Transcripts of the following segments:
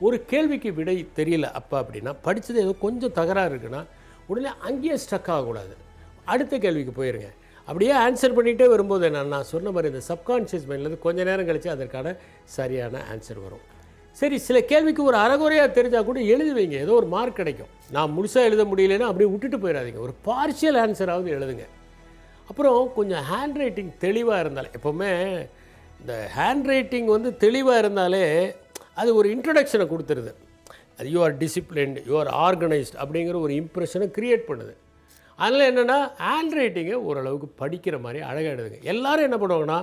ஒரு கேள்விக்கு விடை தெரியல அப்போ அப்படின்னா படித்தது ஏதோ கொஞ்சம் தகராறு இருக்குன்னா உடனே அங்கேயே ஸ்டக் ஆகக்கூடாது. அடுத்த கேள்விக்கு போயிருங்க. அப்படியே ஆன்சர் பண்ணிகிட்டே வரும்போது நான் நான் சொன்ன மாதிரி இந்த சப்கான்ஷியஸ் மைண்ட்லேருந்து கொஞ்சம் நேரம் கழித்து அதற்கான சரியான ஆன்சர் வரும். சரி சில கேள்விக்கு ஒரு அறகுறையாக தெரிஞ்சால் கூட எழுதி வைங்க. ஏதோ ஒரு மார்க் கிடைக்கும். நான் முழுசாக எழுத முடியலன்னா அப்படியே விட்டுட்டு போயிடாதீங்க. ஒரு பார்ஷியல் ஆன்சராவது எழுதுங்க. அப்புறம் கொஞ்சம் ஹேண்ட் ரைட்டிங் தெளிவாக இருந்தாலே எப்போவுமே இந்த ஹேண்ட் ரைட்டிங் வந்து தெளிவாக இருந்தாலே அது ஒரு இன்ட்ரடக்ஷனை கொடுத்துருது. அது you are disciplined you are organised அப்படிங்கிற ஒரு இம்ப்ரெஷனை க்ரியேட் பண்ணுது. அதில் என்னென்னா ஹேண்ட் ரைட்டிங்கை ஓரளவுக்கு படிக்கிற மாதிரி அழகாக எழுதுங்க. எல்லோரும் என்ன பண்ணுவாங்கன்னா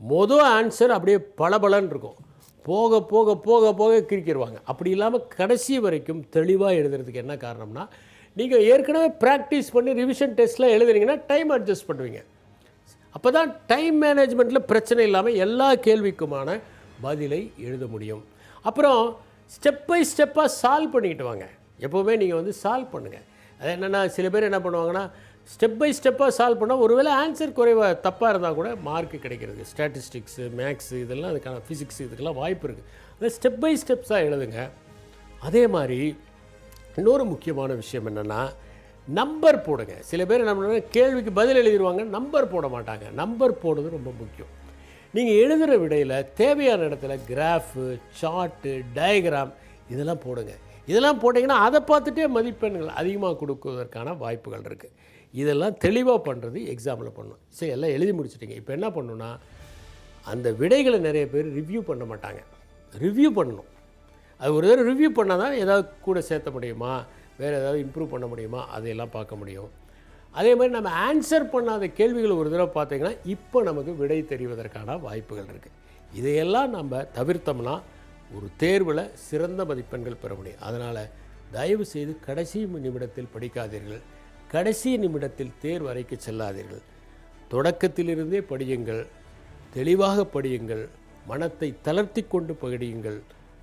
மொதல் ஆன்சர் அப்படியே பளபளன்னு இருக்கும். போக போக போக போக கிரிக்கிடுவாங்க அப்படி இல்லாமல் கடைசி வரைக்கும் தெளிவாக எழுதுறதுக்கு என்ன காரணம்னா நீங்கள் ஏற்கனவே ப்ராக்டிஸ் பண்ணி ரிவிஷன் டெஸ்ட்லாம் எழுதுனீங்கன்னா டைம் அட்ஜஸ்ட் பண்ணுவீங்க. அப்போ தான் டைம் மேனேஜ்மெண்ட்டில் பிரச்சனை இல்லாமல் எல்லா கேள்விக்குமான பதிலை எழுத முடியும். அப்புறம் ஸ்டெப் பை ஸ்டெப்பாக சால்வ் பண்ணிக்கிட்டு வாங்க. எப்போவுமே நீங்கள் வந்து சால்வ் பண்ணுங்கள் அது என்னென்னா சில பேர் என்ன பண்ணுவாங்கன்னா ஸ்டெப் பை ஸ்டெப்பாக சால்வ் பண்ணால் ஒருவேளை ஆன்சர் குறைவாக தப்பாக இருந்தால் கூட மார்க் கிடைக்கிறது. ஸ்டாட்டிஸ்டிக்ஸு மேக்ஸு இதெல்லாம் அதுக்கான ஃபிசிக்ஸ் இதுக்கெல்லாம் வாய்ப்பு இருக்குது அதை ஸ்டெப் பை ஸ்டெப்ஸாக எழுதுங்க. அதே மாதிரி இன்னொரு முக்கியமான விஷயம் என்னென்னா நம்பர் போடுங்க. சில பேர் என்ன பண்ணுவாங்க கேள்விக்கு பதில் எழுதிடுவாங்க நம்பர் போட மாட்டாங்க. நம்பர் போடுறது ரொம்ப முக்கியம். நீங்கள் எழுதுகிற விடையில் தேவையான இடத்துல கிராஃபு சார்ட்டு டயக்ராம் இதெல்லாம் போடுங்க. இதெல்லாம் போட்டிங்கன்னா அதை பார்த்துட்டே மதிப்பெண்கள் அதிகமாக கொடுக்குவதற்கான வாய்ப்புகள் இருக்குது இதெல்லாம் தெளிவாக பண்ணுறது எக்ஸாமில் பண்ணணும் சரி எல்லாம் எழுதி முடிச்சிட்டிங்க. இப்போ என்ன பண்ணணும்னா அந்த விடைகளை நிறைய பேர் ரிவ்யூ பண்ண மாட்டாங்க. ரிவ்யூ பண்ணணும். அது ஒரு தடவை ரிவ்யூ பண்ணால் தான் ஏதாவது கூட சேர்த்த முடியுமா? வேறு ஏதாவது இம்ப்ரூவ் பண்ண முடியுமா? அதையெல்லாம் பார்க்க முடியும். அதே மாதிரி நம்ம ஆன்சர் பண்ணாத கேள்விகள் ஒரு தடவை பார்த்திங்கன்னா இப்போ நமக்கு விடை தெரிவதற்கான வாய்ப்புகள் இருக்குது இதையெல்லாம் நம்ம தவிர்த்தோம்னா ஒரு தேர்வில் சிறந்த மதிப்பெண்கள் பெற முடியும். அதனால் தயவு செய்து கடைசி நிமிடத்தில் படிக்காதீர்கள். கடைசி நிமிடத்தில் தேர்வு அறைக்கு செல்லாதீர்கள். தொடக்கத்திலிருந்தே படியுங்கள். தெளிவாக படியுங்கள். மனத்தை தளர்த்தி கொண்டு படியுங்கள்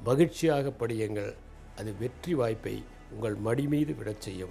மகிழ்ச்சியாக படியுங்கள். அது வெற்றி வாய்ப்பை உங்கள் மடி மீது விடச் செய்யும்.